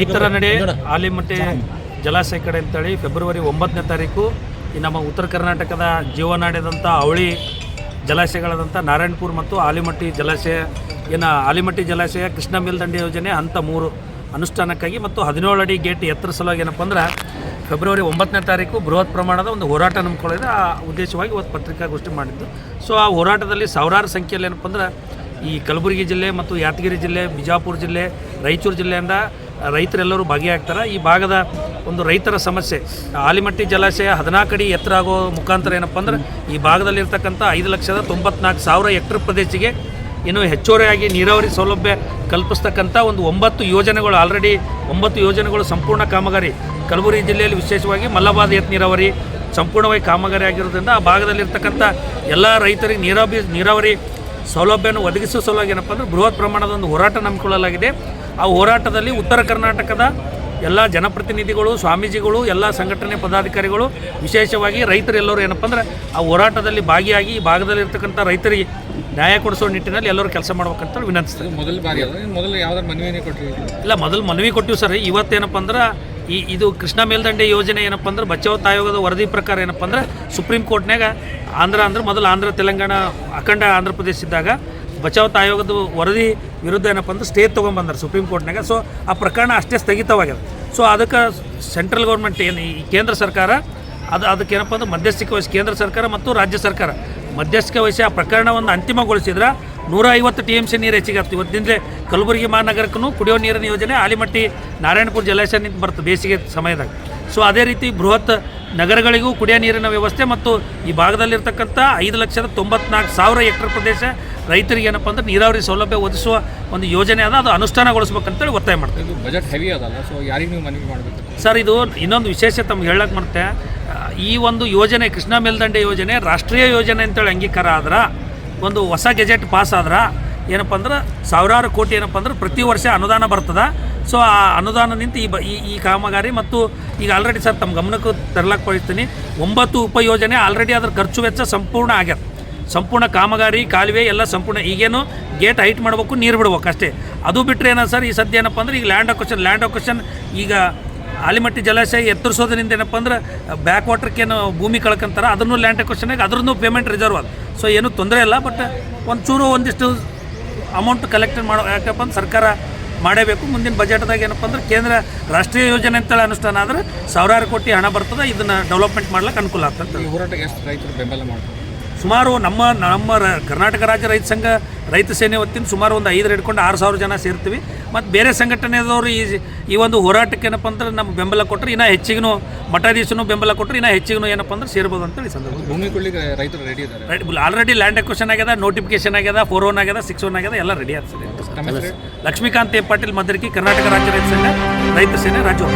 ರೈತರ ನಡೆ ಆಲಿಮಟ್ಟೆ ಜಲಾಶಯ ಕಡೆ ಅಂತೇಳಿ ಫೆಬ್ರವರಿ ಒಂಬತ್ತನೇ ತಾರೀಕು ಈ ನಮ್ಮ ಉತ್ತರ ಕರ್ನಾಟಕದ ಜೀವನಾಡ್ಯದಂಥ ಅವಳಿ ಜಲಾಶಯಗಳಾದಂಥ ನಾರಾಯಣಪುರ ಮತ್ತು ಆಲಿಮಟ್ಟಿ ಜಲಾಶಯ ಏನು ಆಲಿಮಟ್ಟಿ ಜಲಾಶಯ ಕೃಷ್ಣ ಮೇಲ್ದಂಡೆ ಯೋಜನೆ ಹಂತ ಮೂರು ಅನುಷ್ಠಾನಕ್ಕಾಗಿ ಮತ್ತು ಹದಿನೇಳು ಅಡಿ ಗೇಟ್ ಎತ್ತರ ಸಲುವಾಗಿ ಏನಪ್ಪ ಅಂದ್ರೆ ಫೆಬ್ರವರಿ ಒಂಬತ್ತನೇ ತಾರೀಕು ಬೃಹತ್ ಪ್ರಮಾಣದ ಒಂದು ಹೋರಾಟ ನಂಬ್ಕೊಳ್ಳೋದು ಆ ಉದ್ದೇಶವಾಗಿ ಇವತ್ತು ಪತ್ರಿಕಾಗೋಷ್ಠಿ ಮಾಡಿದ್ದು. ಸೊ ಆ ಹೋರಾಟದಲ್ಲಿ ಸಾವಿರಾರು ಸಂಖ್ಯೆಯಲ್ಲಿ ಏನಪ್ಪ ಅಂದ್ರೆ ಈ ಕಲಬುರಗಿ ಜಿಲ್ಲೆ ಮತ್ತು ಯಾದಗಿರಿ ಜಿಲ್ಲೆ ಬಿಜಾಪುರ ಜಿಲ್ಲೆ ರಾಯಚೂರು ಜಿಲ್ಲೆಯಿಂದ ರೈತರೆಲ್ಲರೂ ಭಾಗಿಯಾಗ್ತಾರೆ. ಈ ಭಾಗದ ಒಂದು ರೈತರ ಸಮಸ್ಯೆ, ಆಲಿಮಟ್ಟಿ ಜಲಾಶಯ ಹದಿನಾಲ್ಕು ಅಡಿ ಎತ್ತರ ಆಗೋ ಮುಖಾಂತರ ಏನಪ್ಪ ಅಂದ್ರೆ ಈ ಭಾಗದಲ್ಲಿರ್ತಕ್ಕಂಥ ಐದು ಲಕ್ಷದ ತೊಂಬತ್ನಾಲ್ಕು ಸಾವಿರ ಹೆಕ್ಟರ್ ಪ್ರದೇಶಿಗೆ ಇನ್ನು ಹೆಚ್ಚುವರಿಯಾಗಿ ನೀರಾವರಿ ಸೌಲಭ್ಯ ಕಲ್ಪಿಸ್ತಕ್ಕಂಥ ಒಂದು ಒಂಬತ್ತು ಯೋಜನೆಗಳು ಆಲ್ರೆಡಿ ಒಂಬತ್ತು ಯೋಜನೆಗಳು ಸಂಪೂರ್ಣ ಕಾಮಗಾರಿ. ಕಲಬುರಗಿ ಜಿಲ್ಲೆಯಲ್ಲಿ ವಿಶೇಷವಾಗಿ ಮಲ್ಲಬಾದ್ ಎತ್ತ ನೀರಾವರಿ ಸಂಪೂರ್ಣವಾಗಿ ಕಾಮಗಾರಿ ಆಗಿರೋದ್ರಿಂದ ಆ ಭಾಗದಲ್ಲಿರ್ತಕ್ಕಂಥ ಎಲ್ಲ ರೈತರಿಗೆ ನೀರಾವರಿ ನೀರಾವರಿ ಸೌಲಭ್ಯವನ್ನು ಒದಗಿಸುವ ಸಲುವಾಗಿ ಏನಪ್ಪ ಅಂದರೆ ಬೃಹತ್ ಪ್ರಮಾಣದ ಒಂದು ಹೋರಾಟ ನಂಬಿಕೊಳ್ಳಲಾಗಿದೆ ಆ ಹೋರಾಟದಲ್ಲಿ ಉತ್ತರ ಕರ್ನಾಟಕದ ಎಲ್ಲ ಜನಪ್ರತಿನಿಧಿಗಳು ಸ್ವಾಮೀಜಿಗಳು ಎಲ್ಲ ಸಂಘಟನೆ ಪದಾಧಿಕಾರಿಗಳು ವಿಶೇಷವಾಗಿ ರೈತರೆಲ್ಲರೂ ಏನಪ್ಪ ಅಂದ್ರೆ ಆ ಹೋರಾಟದಲ್ಲಿ ಭಾಗಿಯಾಗಿ ಈ ಭಾಗದಲ್ಲಿರ್ತಕ್ಕಂಥ ರೈತರಿಗೆ ನ್ಯಾಯ ಕೊಡಿಸೋ ನಿಟ್ಟಿನಲ್ಲಿ ಎಲ್ಲರೂ ಕೆಲಸ ಮಾಡ್ಬೇಕಂತ ವಿನಂತಿಸ್ತಾರೆ ಅದು ಮೊದಲ ಬಾರಿ ಮೊದಲು ಯಾವ್ದಾರು ಮನವಿನೇ ಇಲ್ಲ ಮೊದಲು ಮನವಿ ಕೊಟ್ಟಿವಿ ಸರ್. ಇವತ್ತೇನಪ್ಪ ಅಂದ್ರೆ ಈ ಇದು ಕೃಷ್ಣ ಮೇಲ್ದಂಡೆ ಯೋಜನೆ ಏನಪ್ಪ ಅಂದ್ರೆ ಬಚಾವತ್ ಆಯೋಗದ ವರದಿ ಪ್ರಕಾರ ಏನಪ್ಪ ಅಂದ್ರೆ ಸುಪ್ರೀಂ ಕೋರ್ಟ್ನಾಗ ಆಂಧ್ರ ಅಂದ್ರೆ ಮೊದಲು ಆಂಧ್ರ ತೆಲಂಗಾಣ ಅಖಂಡ ಆಂಧ್ರ ಪ್ರದೇಶ ಇದ್ದಾಗ ಬಚಾವತ್ ಆಯೋಗದ ವರದಿ ವಿರುದ್ಧ ಏನಪ್ಪ ಅಂದ್ರೆ ಸ್ಟೇ ತೊಗೊಂಬಂದಾರೆ ಸುಪ್ರೀಂ ಕೋರ್ಟ್ನಾಗ ಸೊ ಆ ಪ್ರಕರಣ ಅಷ್ಟೇ ಸ್ಥಗಿತವಾಗಿದೆ. ಸೊ ಅದಕ್ಕೆ ಸೆಂಟ್ರಲ್ ಗೌರ್ಮೆಂಟ್ ಏನು ಈ ಕೇಂದ್ರ ಸರ್ಕಾರ, ಅದು ಅದಕ್ಕೆ ಏನಪ್ಪ ಅಂದ್ರೆ ಮಧ್ಯಸ್ಥಿಕೆ ವಹಿಸಿ ಕೇಂದ್ರ ಸರ್ಕಾರ ಮತ್ತು ರಾಜ್ಯ ಸರ್ಕಾರ ಮಧ್ಯಸ್ಥಿಕೆ ವಹಿಸಿ ಆ ಪ್ರಕರಣವನ್ನು ಅಂತಿಮಗೊಳಿಸಿದ್ರೆ ನೂರ ಐವತ್ತು ಟಿ ಎಂ ಸಿ ನೀರು ಹೆಚ್ಚಿಗೆ ಆಗ್ತದೆ ಇವತ್ತಿಂದಲೇ ಕಲಬುರಗಿ ಮಹಾನಗರಕ್ಕೂ ಕುಡಿಯೋ ನೀರಿನ ಯೋಜನೆ ಆಲಿಮಟ್ಟಿ ನಾರಾಯಣಪುರ ಜಲಾಶಯ ನಿಂತು ಬರ್ತದೆ ಬೇಸಿಗೆ ಸಮಯದಾಗ. ಸೊ ಅದೇ ರೀತಿ ಬೃಹತ್ ನಗರಗಳಿಗೂ ಕುಡಿಯೋ ನೀರಿನ ವ್ಯವಸ್ಥೆ ಮತ್ತು ಈ ಭಾಗದಲ್ಲಿರ್ತಕ್ಕಂಥ ಐದು ಲಕ್ಷದ ತೊಂಬತ್ನಾಲ್ಕು ಸಾವಿರ ಎಕ್ಟರ್ ಪ್ರದೇಶ ರೈತರಿಗೆ ಏನಪ್ಪ ಅಂದ್ರೆ ನೀರಾವರಿ ಸೌಲಭ್ಯ ಒದಗಿಸುವ ಒಂದು ಯೋಜನೆ ಅದ ಅದು ಅನುಷ್ಠಾನಗೊಳಿಸ್ಬೇಕಂತೇಳಿ ಒತ್ತಾಯ ಮಾಡ್ತೀವಿ. ಇದು ಬಜೆಟ್ ಹೆವಿ ಅದಲ್ಲ ಸೊ ಯಾರಿಗೆ ನೀವು ಮನವಿ ಮಾಡಬೇಕು? ಸರ್ ಇದು ಇನ್ನೊಂದು ವಿಶೇಷ ತಮ್ಗೆ ಹೇಳಕ್ಕೆ ಮತ್ತೆ ಈ ಒಂದು ಯೋಜನೆ ಕೃಷ್ಣ ಮೇಲ್ದಂಡೆ ಯೋಜನೆ ರಾಷ್ಟ್ರೀಯ ಯೋಜನೆ ಅಂತೇಳಿ ಅಂಗೀಕಾರ ಆದ್ರೆ ಒಂದು ಹೊಸ ಗೆಜೆಟ್ ಪಾಸ್ ಆದ್ರೆ ಏನಪ್ಪ ಅಂದ್ರೆ ಸಾವಿರಾರು ಕೋಟಿ ಏನಪ್ಪ ಅಂದ್ರೆ ಪ್ರತಿ ವರ್ಷ ಅನುದಾನ ಬರ್ತದೆ. ಸೊ ಆ ಅನುದಾನ ನಿಂತು ಈ ಬ ಈ ಈ ಕಾಮಗಾರಿ ಮತ್ತು ಈಗ ಆಲ್ರೆಡಿ ಸರ್ ತಮ್ಮ ಗಮನಕ್ಕೆ ತರಲಾಕ್ ಬಯಸ್ತೀನಿ ಒಂಬತ್ತು ಉಪಯೋಜನೆ ಆಲ್ರೆಡಿ ಅದ್ರ ಖರ್ಚು ವೆಚ್ಚ ಸಂಪೂರ್ಣ ಆಗ್ಯದ. ಸಂಪೂರ್ಣ ಕಾಮಗಾರಿ, ಕಾಲುವೆ ಎಲ್ಲ ಸಂಪೂರ್ಣ ಈಗೇನು ಗೇಟ್ ಹೈಟ್ ಮಾಡಬೇಕು, ನೀರು ಬಿಡಬೇಕು ಅಷ್ಟೇ. ಅದು ಬಿಟ್ಟರೆ ಏನೋ ಸರ್, ಈ ಸದ್ಯ ಏನಪ್ಪ ಅಂದ್ರೆ ಈಗ ಲ್ಯಾಂಡ್ ಅಕ್ವಶನ್ ಲ್ಯಾಂಡ್ ಅಕ್ವಶನ್ ಈಗ ಆಲಿಮಟ್ಟಿ ಜಲಾಶಯ ಎತ್ತರಿಸೋದ್ರಿಂದ ಏನಪ್ಪ ಅಂದ್ರೆ ಬ್ಯಾಕ್ ವಾಟರ್ಕೇನು ಭೂಮಿ ಕಳ್ಕೊಂತಾರೆ, ಅದನ್ನು ಲ್ಯಾಂಡ್ ಅಕ್ವಶನಾಗ ಅದ್ರದ್ದು ಪೇಮೆಂಟ್ ರಿಸರ್ವ್ ಅದು. ಸೊ ಏನೂ ತೊಂದರೆ ಇಲ್ಲ ಬಟ್ ಒಂಚೂರು ಒಂದಿಷ್ಟು ಅಮೌಂಟ್ ಕಲೆಕ್ಟ್ ಮಾಡೋ, ಯಾಕಪ್ಪ ಅಂದ್ರೆ ಸರ್ಕಾರ ಮಾಡಬೇಕು. ಮುಂದಿನ ಬಜೆಟ್ದಾಗ ಏನಪ್ಪ ಅಂದ್ರೆ ಕೇಂದ್ರ ರಾಷ್ಟ್ರೀಯ ಯೋಜನೆ ಅಂತೇಳಿ ಅನುಷ್ಠಾನ ಆದರೆ ಸಾವಿರಾರು ಕೋಟಿ ಹಣ ಬರ್ತದೆ, ಇದನ್ನು ಡೆವಲಪ್ಮೆಂಟ್ ಮಾಡ್ಲಿಕ್ಕೆ ಅನುಕೂಲ ಆಗ್ತದೆ ಹೋರಾಟಕ್ಕೆ ಎಷ್ಟು ರೈತರು ಬೆಂಬಲ ಮಾಡ್ತಾರೆ? ಸುಮಾರು ನಮ್ಮ ನಮ್ಮ ರ- ಕರ್ನಾಟಕ ರಾಜ್ಯ ರೈತ ಸಂಘ ರೈತ ಸೇನೆ ವತಿಯಿಂದ ಸುಮಾರು ಒಂದು ಐದರ ಹಿಡ್ಕೊಂಡು ಆರು ಸಾವಿರ ಜನ ಸೇರ್ತೀವಿ. ಮತ್ತು ಬೇರೆ ಸಂಘಟನೆದವರು ಈ ಈ ಒಂದು ಹೋರಾಟಕ್ಕೆ ಏನಪ್ಪ ಅಂದ್ರೆ ನಮ್ಮ ಬೆಂಬಲ ಕೊಟ್ಟರೆ ಇನ್ನೂ ಹೆಚ್ಚಿಗೂ ಮಠಾಧೀಶನೂ ಬೆಂಬಲ ಕೊಟ್ಟರೆ ಇನ್ನೂ ಹೆಚ್ಚಿಗೂ ಏನಪ್ಪ ಅಂದ್ರೆ ಸೇರ್ಬೋದು ಅಂತೇಳಿ ಸಂದರ್ಭ ಭೂಮಿ ಕೊಳ್ಳಿಗೆ ರೈತರು ರೆಡಿ ಇದ್ದಾರೆ. ಆಲ್ರೆಡಿ ಲ್ಯಾಂಡ್ ಎಕ್ವೇಷನ್ ಆಗ್ಯದ ನೋಟಿಫಿಕೇಶನ್ ಆಗ್ಯದ ಫೋರ್ ಒನ್ ಆಗ್ಯದ ಸಿಕ್ಸ್ ಒನ್ ಆಗ್ಯದ ಎಲ್ಲ ರೆಡಿ ಆಗ್ತದೆ. ಲಕ್ಷ್ಮೀಕಾಂತ್ ಎ ಪಾಟೀಲ್ ಮದರ್ಕಿ ಕರ್ನಾಟಕ ರಾಜ್ಯ ರೈತ ಸಂಘ ರೈತ ಸೇನೆ ರಾಜ್ಯ